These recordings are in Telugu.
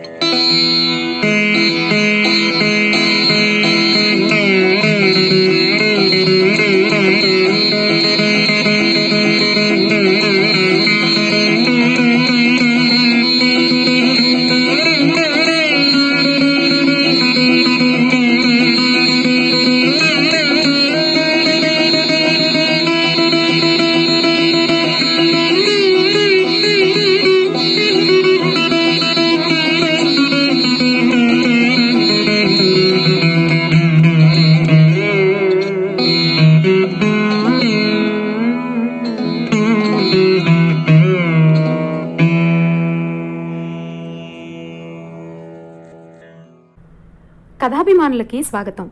Música కథాభిమానులకి స్వాగతం.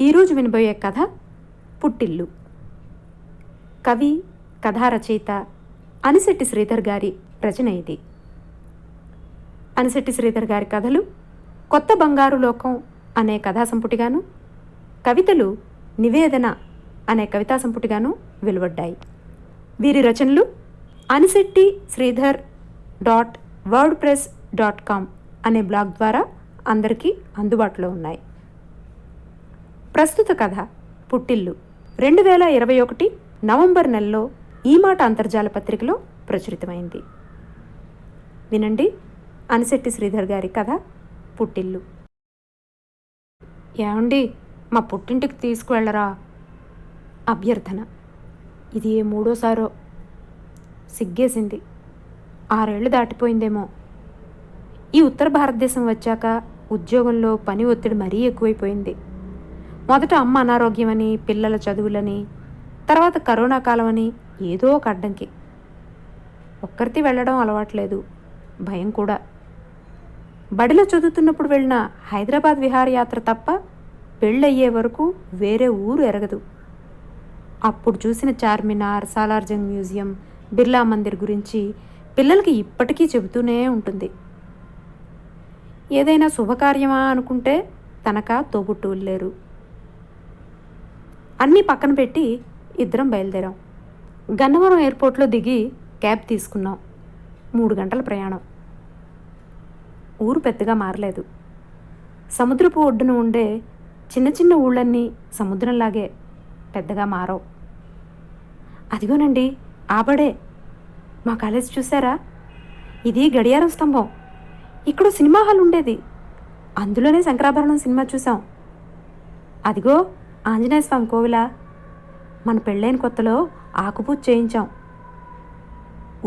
ఈరోజు వినబోయే కథ పుట్టిల్లు. కవి కథా రచయిత అనిశెట్టి శ్రీధర్ గారి రచన ఇది. అనిశెట్టి శ్రీధర్ గారి కథలు కొత్త బంగారు లోకం అనే కథా సంపుటిగాను కవితలు నివేదన అనే కవితా సంపుటిగాను వెలువడ్డాయి. వీరి రచనలు Anisetti Sridhar dot WordPress dot com అనే బ్లాగ్ ద్వారా అందరికీ అందుబాటులో ఉన్నాయి. ప్రస్తుత కథ పుట్టిల్లు. రెండు వేల ఇరవై ఒకటి నవంబర్ నెలలో ఈ మాట అంతర్జాల పత్రికలో ప్రచురితమైంది. వినండి అనిశెట్టి శ్రీధర్ గారి కథ పుట్టిల్లు. ఏమండి మా పుట్టింటికి తీసుకువెళ్ళరా? అభ్యర్థన. ఇది ఏ మూడోసారో? సిగ్గేసింది. ఆరేళ్ళు దాటిపోయిందేమో. ఈ ఉత్తర భారతదేశం వచ్చాక ఉద్యోగంలో పని ఒత్తిడి మరీ ఎక్కువైపోయింది. మొదట అమ్మ అనారోగ్యమని పిల్లల చదువులని తర్వాత కరోనా కాలం అని ఏదో ఒక అడ్డంకి. ఒక్కరితి వెళ్ళడం అలవాట్లేదు. భయం కూడా. బడిలో చదువుతున్నప్పుడు వెళ్ళిన హైదరాబాద్ విహారయాత్ర తప్ప పెళ్ళయ్యే వరకు వేరే ఊరు ఎరగదు. అప్పుడు చూసిన చార్మినార్ సాలార్జంగ్ మ్యూజియం బిర్లా మందిర్ గురించి పిల్లలకి ఇప్పటికీ చెబుతూనే ఉంటుంది. ఏదైనా శుభకార్యమా అనుకుంటే తనక తోబుట్టువులు లేరు అన్నీ పక్కన పెట్టి ఇద్దరం బయలుదేరాం. గన్నవరం ఎయిర్పోర్ట్లో దిగి క్యాబ్ తీసుకున్నాం. మూడు గంటల ప్రయాణం. ఊరు పెద్దగా మారలేదు. సముద్రపు ఒడ్డున ఉండే చిన్న చిన్న ఊళ్ళన్నీ సముద్రంలాగే పెద్దగా మారవు అదిగోనండి ఆబడే మా కాలేజ్ చూసారా ఇది గడియారం స్తంభం. ఇక్కడ సినిమా హాల్ ఉండేది. అందులోనే శంకరాభరణం సినిమా చూసాం. అదిగో ఆంజనేయ స్వామి కోవిల. మన పెళ్ళైన కొత్తలో ఆకుపూజ చేయించాం.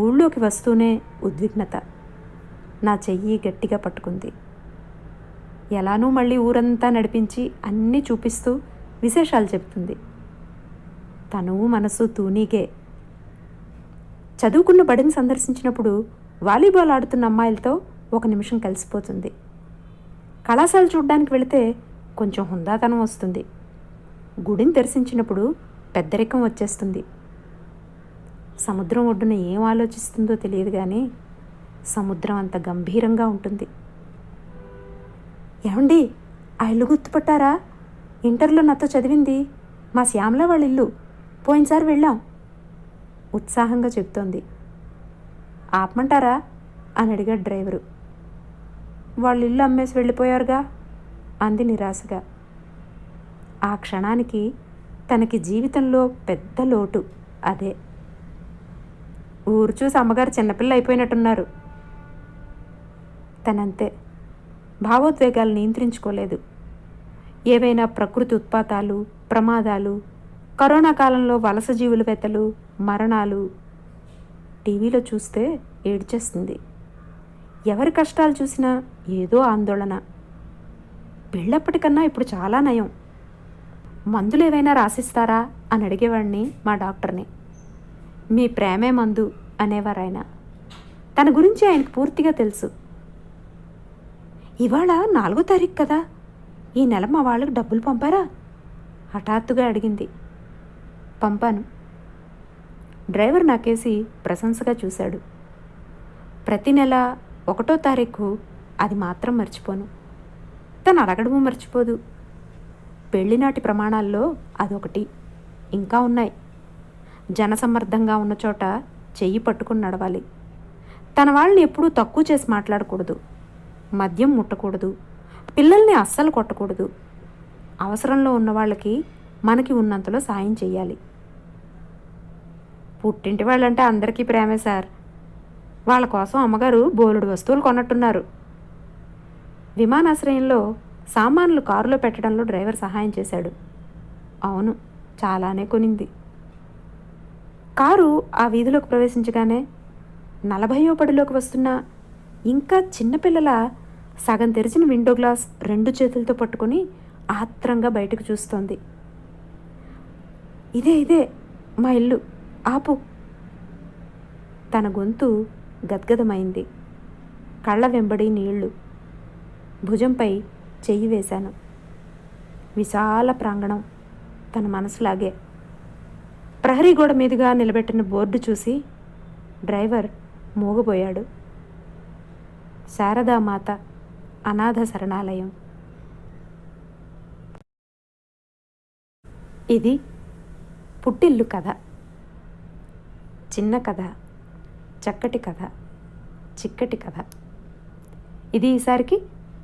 ఊళ్ళోకి వస్తూనే ఉద్విగ్నత. నా చెయ్యి గట్టిగా పట్టుకుంది. ఎలానూ మళ్ళీ ఊరంతా నడిపించి అన్నీ చూపిస్తూ విశేషాలు చెప్తుంది. తను మనసు తూనీగే. చదువుకున్న బడిని సందర్శించినప్పుడు వాలీబాల్ ఆడుతున్న అమ్మాయిలతో ఒక నిమిషం కలిసిపోతుంది. కళాశాల చూడ్డానికి వెళితే కొంచెం హుందాతనం వస్తుంది. గుడిని దర్శించినప్పుడు పెద్దరికం వచ్చేస్తుంది. సముద్రం ఒడ్డున ఏం ఆలోచిస్తుందో తెలియదు కానీ సముద్రం అంత గంభీరంగా ఉంటుంది. ఏమండి ఆ ఇల్లు గుర్తుపట్టారా? ఇంటర్లో నాతో చదివింది మా శ్యామల వాళ్ళ ఇల్లు. పోయినసారి వెళ్ళాం. ఉత్సాహంగా చెప్తోంది. ఆపమంటారా? అని అడిగాడు డ్రైవరు. వాళ్ళు ఇల్లు అమ్మేసి వెళ్ళిపోయారుగా? అంది నిరాశగా. ఆ క్షణానికి తనకి జీవితంలో పెద్ద లోటు అదే. ఊరు చూసి అమ్మగారు చిన్నపిల్ల అయిపోయినట్టున్నారు. తనంతే. భావోద్వేగాలు నియంత్రించుకోలేదు. ఏవైనా ప్రకృతి ఉత్పాతాలు ప్రమాదాలు కరోనా కాలంలో వలస జీవుల వెతలు మరణాలు టీవీలో చూస్తే ఏడ్చేస్తుంది. ఎవరి కష్టాలు చూసినా ఏదో ఆందోళన. పెళ్ళప్పటికన్నా ఇప్పుడు చాలా నయం. మందులు ఏవైనా రాసిస్తారా? అని అడిగేవాడిని మా డాక్టర్ని. మీ ప్రేమే మందు అనేవారు ఆయన తన గురించి ఆయనకు పూర్తిగా తెలుసు. ఇవాళ నాలుగో తారీఖు కదా. ఈ నెల మా వాళ్ళకి డబ్బులు పంపారా? హఠాత్తుగా అడిగింది. పంపాను. డ్రైవర్ నాకేసి ప్రశంసగా చూశాడు. ప్రతి నెల ఒకటో తారీఖు అది మాత్రం మర్చిపోను. తను అడగడము మర్చిపోదు. పెళ్ళినాటి ప్రమాణాల్లో అదొకటి ఇంకా ఉన్నాయి. జనసమ్మర్ధంగా ఉన్న చోట చెయ్యి పట్టుకుని నడవాలి. తన వాళ్ళని ఎప్పుడూ తక్కువ చేసి మాట్లాడకూడదు. మద్యం ముట్టకూడదు. పిల్లల్ని అస్సలు కొట్టకూడదు. అవసరంలో ఉన్న వాళ్ళకి మనకి ఉన్నంతలో సాయం చేయాలి పుట్టింటి వాళ్ళంటే అందరికీ ప్రేమే సార్. వాళ్ళ కోసం అమ్మగారు బోలెడు వస్తువులు కొన్నట్టున్నారు. విమానాశ్రయంలో సామాన్లు కారులో పెట్టడంలో డ్రైవర్ సహాయం చేశాడు. అవును చాలానే కొనింది. కారు ఆ వీధిలోకి ప్రవేశించగానే నలభయో పడిలోకి వస్తున్న ఇంకా చిన్నపిల్లల సగం తెరిచిన విండో గ్లాస్ రెండు చేతులతో పట్టుకొని ఆత్రంగా బయటకు చూస్తోంది. ఇదే ఇదే మా ఇల్లు ఆపు. తన గొంతు గద్గదమైంది. కళ్ళ వెంబడి నీళ్ళు భుజంపై చెయ్యి వేశాను. విశాల ప్రాంగణం తన మనసులాగే. ప్రహరీ గోడ మీదుగా నిలబెట్టిన బోర్డు చూసి డ్రైవర్ మూగబోయాడు. శారదామాత అనాథ శరణాలయం. ఇది పుట్టిల్లు కథ. చిన్న కథ చక్కటి కథ చిక్కటి కథ. ఇది ఈసారికి